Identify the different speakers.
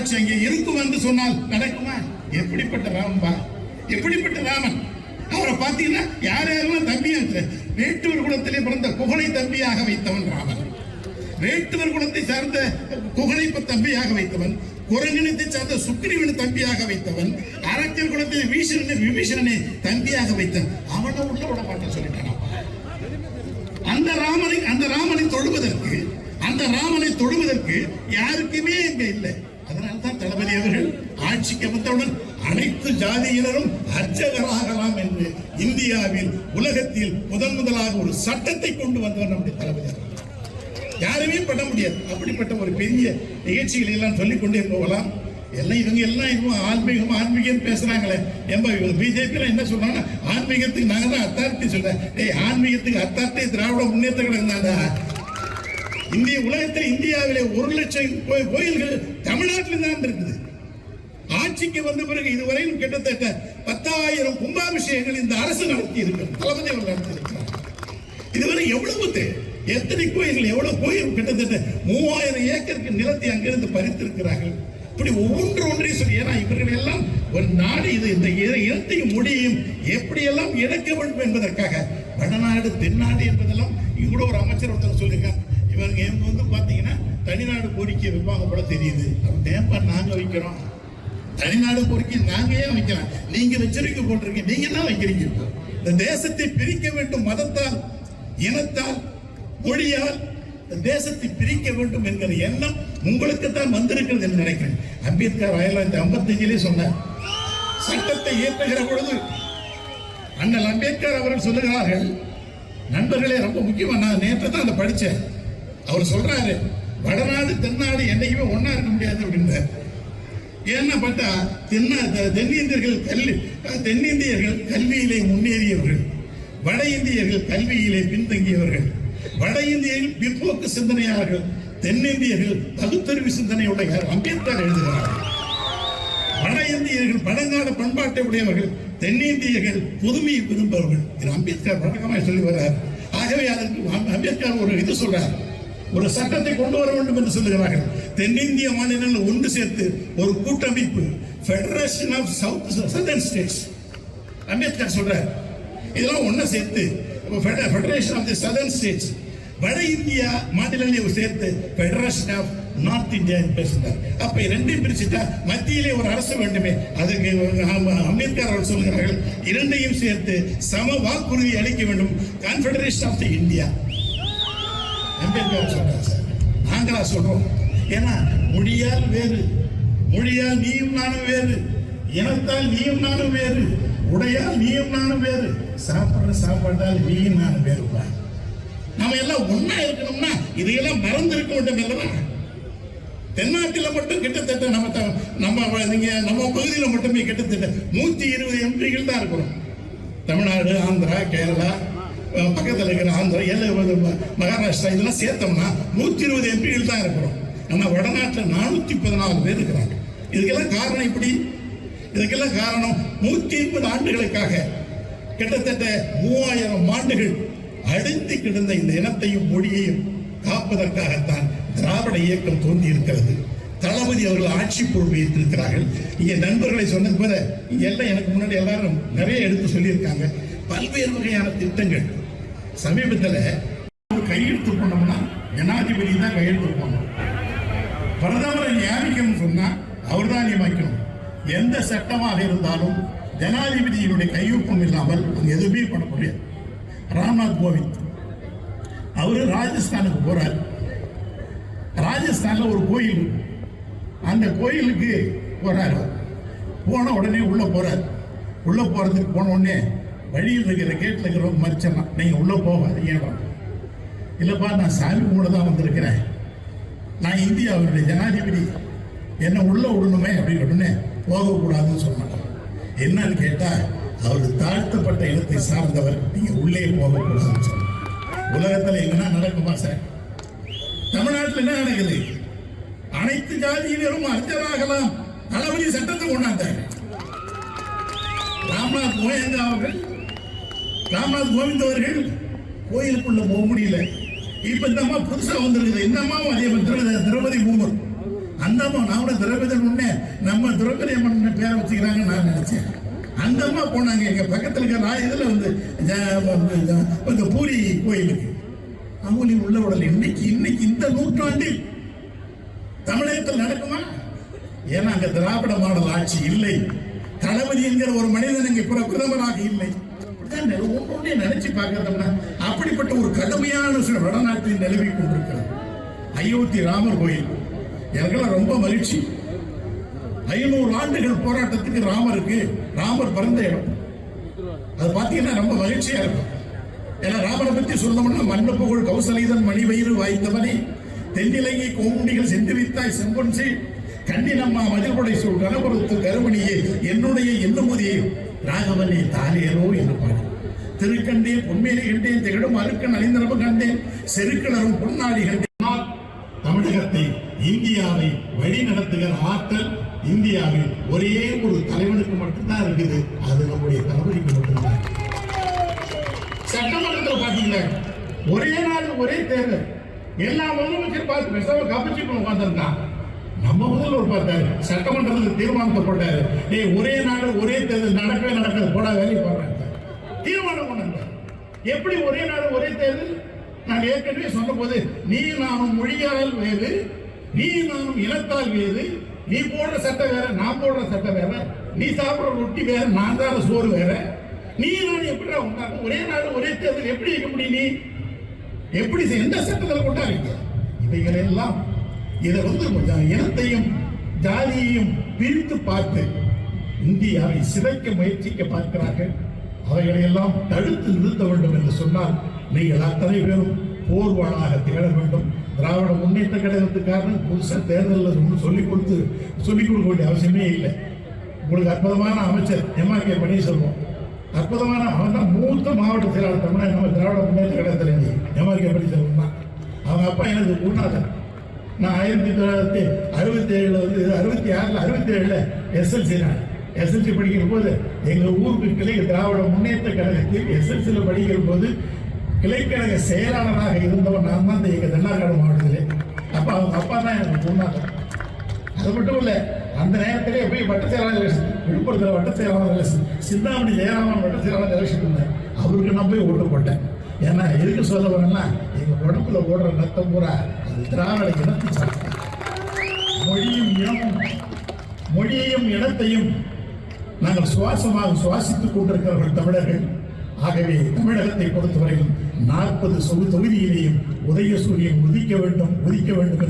Speaker 1: ஆட்சி அங்கே இருக்கும் என்று சொன்னால் நடக்குமா? எப்படிப்பட்ட ராமன்பா எப்படிப்பட்ட ராமன்? அவரை பார்த்தீங்கன்னா யார் யாரெல்லாம் தம்பியா? வேட்டுவர் குலத்திலே பிறந்த புகழை தம்பியாக வைத்தவன் ராமன். வேட்டுவர் குலத்தை சார்ந்த குகனைப்ப தம்பியாக வைத்தவன் குரங்கினத்தை சார்ந்த சுக்கிரீவனை தம்பியாக வைத்தவன் அரக்கர் குலத்தை வீஷணனை விபீஷணனை தம்பியாக வைத்தவன். அவனை உள்ள விட மாட்டேன் சொல்லிட்டான்? அந்த ராமனை அந்த ராமனை தொழுவதற்கு அந்த ராமனை தொழுவதற்கு யாருக்குமே இங்க இல்லை. அதனால்தான் தளபதி அவர்கள் ஆட்சிக்கு வந்தவுடன் அனைத்து ஜாதியினரும் அர்ச்சகராகலாம் என்று இந்தியாவில் உலகத்தில் முதன் முதலாக ஒரு சட்டத்தை கொண்டு வந்தவர் நம்முடைய தளபதி யாருமே பண்ண முடியாது. அப்படிப்பட்ட ஒரு பெரிய நிகழ்ச்சிகளை எல்லாம் சொல்லிக் கொண்டே போகலாம். எல்லாம் இவங்க எல்லாம் இவங்க ஆன்மீகம் ஆன்மீகம் பேசுறாங்களே ஏன்பா பிஜேபி என்ன சொல்றாங்க ஆன்மீகத்துக்கு நாங்க தான் அத்தாரிட்டி சொல்றேன். ஏய் ஆன்மீகத்துக்கு அத்தாரிட்டி திராவிட முன்னேற்ற கழகம் தான்டா இந்திய உலகத்தில் இந்தியாவிலே ஒரு லட்சம் கோயில்கள் தமிழ்நாட்டில் தான் இருக்குது. ஆட்சிக்கு வந்த பிறகு இதுவரையும் கிட்டத்தட்ட பத்தாயிரம் கும்பாபிஷேகங்கள் இந்த அரசு நடத்தி இருக்கிறது தளபதி அவர்கள் நடத்தி இருக்கிறார் இதுவரை எவ்வளவு தே- எத்தனை கோயில்கள் எவ்வளவு கோயில் கிட்டத்தட்ட மூவாயிரம் ஏக்கருக்கு நிலத்தை அங்கிருந்து பறித்திருக்கிறார்கள். இப்படி ஒவ்வொன்று ஒன்றையும் சொல்லி ஏன்னா இவர்கள் எல்லாம் ஒரு நாடு இது இந்த இர- இனத்தையும் மொழியையும் எப்படியெல்லாம் இழக்க வேண்டும் என்பதற்காக வடநாடு தென்னாடு என்பதெல்லாம் இவ்வளோ ஒரு அமைச்சர் ஒருத்தர் சொல்லியிருக்காங்க பாருங்க இவங்க வந்து பார்த்தீங்கன்னா தனிநாடு கோரிக்கை வைப்பாங்க போல தெரியுது. அப்ப ஏன்பா நாங்க வைக்கிறோம். தனிநாடு கோரிக்கை நாங்க ஏன் வைக்கிறோம் நீங்க வச்சிருக்க போட்டிருக்கீங்க. நீங்க என்ன வைக்கிறீங்க? இந்த தேசத்தை பிரிக்க வேண்டும் மதத்தால் இனத்தால் மொழியால் இந்த தேசத்தை பிரிக்க வேண்டும் என்கிற எண்ணம் உங்களுக்கு தான் வந்திருக்கிறது என்று நினைக்கிறேன். அம்பேத்கர் ஆயிரத்தி தொள்ளாயிரத்தி ஐம்பத்தஞ்சிலே சொன்னார். சட்டத்தை இயற்றுகிற பொழுது அண்ணல் அம்பேத்கர் அவர்கள் சொல்லுகிறார்கள் நண்பர்களே ரொம்ப முக்கியமா நான் நேற்று தான் அதை படிச்சேன் அவர் சொல்றாரு வடநாடு தென்னாடு என்னைக்குமே ஒண்ணா இருக்க முடியாது அப்படின்றார். ஏன்னா பார்த்தா தென்ன தென்னிந்தியர்கள் கல்வி தென்னிந்தியர்கள் கல்வியிலே முன்னேறியவர்கள். வட இந்தியர்கள் கல்வியிலே பின்தங்கியவர்கள். வட இந்தியர்கள் பிற்போக்கு சிந்தனையாளர்கள். தென்னிந்தியர்கள் பகுத்தறிவு சிந்தனையுடைய அம்பேத்கர் எழுதுகிறார்கள் வட இந்தியர்கள் பழங்கால பண்பாட்டை உடையவர்கள் தென்னிந்தியர்கள் புதுமையை விரும்பவர்கள் இது அம்பேத்கர் வழக்கமாக சொல்லி வர்றார். ஆகவே அதற்கு அம்பேத்கர் ஒரு இது சொல்றார். ஒரு சட்டத்தை கொண்டு வர வேண்டும் என்று சொல்லுகிறார்கள். தென்னிந்திய மாநிலங்கள் ஒன்று சேர்த்து ஒரு கூட்டமைப்பு federation of south southern states Ambedkar சொல்றார். இதெல்லாம் ஒன்று சேர்த்து federation of the southern states வட இந்தியா மாநிலங்களையும் சேர்த்து ஃபெடரேஷன் ஆஃப் நார்த் இந்தியா பேசுகிறார் அப்ப இரண்டையும் பிரிச்சுட்டா மத்தியிலே ஒரு அரசு வேண்டுமே. அதுக்கு அம்பேத்கர் அவர் சொல்கிறார்கள் இரண்டையும் சேர்த்து சம வாக்குறுதி அளிக்க வேண்டும். Confederation of the India Ambedkar சொல்றார் சார் நாங்களா சொல்றோம் ஏன்னா மொழியால் வேறு மொழியால் நீயும் நானும் வேறு இனத்தால் நீயும் நானும் வேறு உடையால் நீயும் நானும் வேறு சாப்பிட்ற சாப்பாட்டால் நீயும் நானும் வேறுப்பா நம்ம எல்லாம் ஒன்னா இருக்கணும்னா இதையெல்லாம் மறந்து இருக்க வேண்டும் அல்லவா? தென்னாட்டில் மட்டும் கிட்டத்தட்ட நம்ம நம்ம நீங்க நம்ம பகுதியில் மட்டுமே கிட்டத்தட்ட நூத்தி இருபது எம்பிகள் தான் இருக்கிறோம். தமிழ்நாடு ஆந்திரா கேரளா பக்கத்தில் இருக்கிற ஆந்திரா எல்லாம் மகாராஷ்டிரா இதெல்லாம் சேர்த்தோம்னா நூற்றி இருபது எம்பிகள் தான் இருக்கிறோம் ஆனால் வடநாட்டில் நானூற்றி பதினாலு பேர் இருக்கிறாங்க. இதுக்கெல்லாம் காரணம் இப்படி இதுக்கெல்லாம் காரணம் நூற்றி ஐம்பது ஆண்டுகளுக்காக கிட்டத்தட்ட மூவாயிரம் ஆண்டுகள் அழிந்து கிடந்த இந்த இனத்தையும் மொழியையும் காப்பதற்காகத்தான் திராவிட இயக்கம் தோன்றி இருக்கிறது தளபதி அவர்கள் ஆட்சி பொருள் வைத்திருக்கிறார்கள் இங்கே நண்பர்களை சொன்னது போல இங்கே எல்லாம் எனக்கு முன்னாடி எல்லாரும் நிறைய எடுத்து சொல்லியிருக்காங்க. பல்வேறு வகையான திட்டங்கள். சமீபத்தில் கையெழுத்து பண்ணோம்னா ஜனாதிபதி தான் கையெழுத்து பண்ணணும் பிரதமரை நியமிக்கணும்னு சொன்னால் அவர் தான் நியமிக்கணும். எந்த சட்டமாக இருந்தாலும் ஜனாதிபதியினுடைய கையொப்பம் இல்லாமல் அங்கே எதுவுமே பண்ண முடியாது. ராம்நாத் கோவிந்த். அவர் ராஜஸ்தானுக்கு போகிறார் ராஜஸ்தானில் ஒரு கோயில் இருக்கு. அந்த கோயிலுக்கு போகிறார் போன உடனே உள்ளே போகிறார் உள்ளே போகிறதுக்கு போன உடனே வழியில் இருக்கிற கேட்டில் இருக்கிறவங்க மறிச்சிடலாம் நீங்கள் உள்ளே போகாதீங்க இல்லைப்பா நான் சாமி கூட தான் வந்திருக்கிறேன். நான் இந்தியாவுடைய ஜனாதிபதி. என்ன உள்ள விடணுமே அப்படின்னு உடனே போகக்கூடாதுன்னு சொல்ல மாட்டான் என்னன்னு கேட்டால் அவர் தாழ்த்தப்பட்ட இனத்தை சார்ந்தவர். நீங்க உள்ளே போகக்கூடாதுன்னு சொன்னாங்க. உலகத்துல எங்கன்னா நடக்குமா சார்? தமிழ்நாட்டில் என்ன நடக்குது? அனைத்து ஜாதியினரும் அர்ச்சராகலாம் தளபதி சட்டத்தை கொண்டாந்தார். ராம்நாத் கோவிந்த் அவர்கள் ராம்நாத் கோவிந்த் அவர்கள் கோயிலுக்குள்ள போக முடியல. இப்ப இந்த அம்மா புதுசா வந்திருக்குது. இந்த அம்மாவும் அதே திரௌபதி திரௌபதி மூவர் அந்த அம்மா நான் கூட திரௌபதன் நம்ம திரௌபதி அம்மன் பேரை வச்சுக்கிறாங்கன்னு நான் நினைச்சேன். அந்த அம்மா போனாங்க. எங்க பக்கத்துல இருக்கிற ராய் இதுல வந்து ஜ- இந்த பூரி கோயிலுக்கு. அவங்களையும் உள்ள விடல இன்னைக்கு இன்னைக்கு இந்த நூற்றாண்டில் தமிழகத்தில் நடக்குமா? ஏன்னா அங்க திராவிட மாடல் ஆட்சி இல்லை. தளபதி என்கிற ஒரு மனிதன் இங்கே பிரதமராக இல்லை. இதான் நினைச்சு பார்க்கறதம்னா அப்படிப்பட்ட ஒரு கடுமையான சில வடநாட்டில் நிலவி கொண்டிருக்கிறது. அயோத்தி ராமர் கோயில். எனக்கெல்லாம் ரொம்ப மகிழ்ச்சி. ஐநூறு ஆண்டுகள் போராட்டத்துக்கு ராமருக்கு ராமர் பிறந்த இடம். அது பார்த்தீங்கன்னா ரொம்ப மகிழ்ச்சியா இருக்கும். ஏன்னா ராமரை பத்தி சொல்லணும்னா மண்ணு புகழ் கௌசலைதன் மணிவயிறு வாய்ந்தவனே தென்னிலங்கை கோமுண்டிகள் சென்று வித்தாய் செம்பொன் செய் கண்ணினம்மா மதில்படை சொல் கனபுரத்து கருமணியே என்னுடைய எண்ணுமுதியே ராகவனே தாலேரோ என்று பாடு. திருக்கண்டேன் பொன்மேலே கண்டேன் திகழும் அருக்கன் அழிந்தரவு கண்டேன். செருக்கிளரும் பொன்னாடி கண்டேன் தமிழகத்தை இந்தியாவை வழி நடத்துகிற ஆற்றல் இந்தியாவில் ஒரே ஒரு தலைவனுக்கு மட்டும்தான் இருக்குது. அது நம்முடைய தளபதிக்கு மட்டும்தான். சட்டமன்றத்தில் பாத்தீங்கன்னா ஒரே நாள் ஒரே தேர்தல். எல்லா முதலமைச்சர் பார்த்து பேசாம கப்பிச்சு உட்காந்துருந்தான் நம்ம முதல்வர் பார்த்தாரு சட்டமன்றத்தில் தீர்மானத்தை போட்டாரு. ஏய் ஒரே நாடு ஒரே தேர்தல் நடக்கவே நடக்காது. போடா வேலையை பாருங்க தீர்மானம் கொண்டாங்க எப்படி ஒரே நாள் ஒரே தேர்தல்? நான் ஏற்கனவே சொன்ன போது நீ நானும் மொழியால் வேறு நீ நானும் இனத்தால் வேறு நீ போடுற சட்டை வேற நான் போடுற சட்டை வேற நீ சாப்பிடுற ரொட்டி வேற நான் தான் சோறு வேற. நீ நான் எப்படி உண்டாங்க ஒரே நாள் ஒரே தேர்தல் எப்படி இருக்க முடியும் நீ? எப்படி செ- எந்த சட்டத்தில் கொண்டாடுறீங்க? இவைகள் எல்லாம் இதை வந்து இனத்தையும் ஜாதியையும் பிரித்து பார்த்து இந்தியாவை சிதைக்க முயற்சிக்க பார்க்கிறார்கள். அவைகளை எல்லாம் தடுத்து நிறுத்த வேண்டும் என்று சொன்னால் நீங்கள் அத்தனை பேரும் போர்வாளாக திகழ வேண்டும். திராவிட முன்னேற்ற கழகத்துக்காரன் புதுசாக தேர்தலில் ஒன்றும் சொல்லிக் கொடுத்து சொல்லிக் கொடுக்க வேண்டிய அவசியமே இல்லை. உங்களுக்கு அற்புதமான அமைச்சர் எம்ஆர் கே. பன்னீர்செல்வம். அற்புதமான அவன் தான் மூத்த மாவட்ட செயலாளர் தமிழ்நாடு திராவிட முன்னேற்ற கழகத்தில் எம்ஆர் கே. பன்னீர்செல்வம் தான். அவங்க அப்பா எனக்கு குருநாதன் நான் ஆயிரத்தி தொள்ளாயிரத்தி அறுபத்தி ஏழுல வந்து அறுபத்தி ஆறுல அறுபத்தி ஏழுல எஸ்எல்சி நான் எஸ்எல்சி படிக்கிற போது எங்க ஊருக்கு கிளை திராவிட முன்னேற்ற கழகத்தில் எஸ்எல்சியில் படிக்கிற போது கிளைக்கழக செயலாளராக இருந்தவன் நான் தான் இந்த எங்க தென்னார்காடு மாவட்டத்தில். அப்ப அவங்க அப்பா தான் எனக்கு சொன்னாங்க அது மட்டும் இல்ல அந்த நேரத்திலே போய் வட்ட செயலாளர் விழுப்புரத்தில் வட்ட செயலாளர் election, சிந்தாமணி ஜெயராமன் வட்ட செயலாளர் எலெக்ஷன் இருந்தேன் அவருக்கு நான் போய் ஓட்டு போட்டேன். ஏன்னா எதுக்கு சொல்ல வரேன்னா எங்க உடம்புல ஓடுற ரத்தம் பூரா திராவிட இனத்தை மொழியும் இனமும் மொழியையும் இனத்தையும் நாங்கள் சுவாசமாக சுவாசித்துக் கொண்டிருக்கிறவர்கள் தமிழர்கள். ஆகவே தமிழகத்தை பொறுத்தவரையில் நாற்பது தொகுதியிலேயும் உதயசூரியன் உதிக்க வேண்டும் உதிக்க வேண்டும்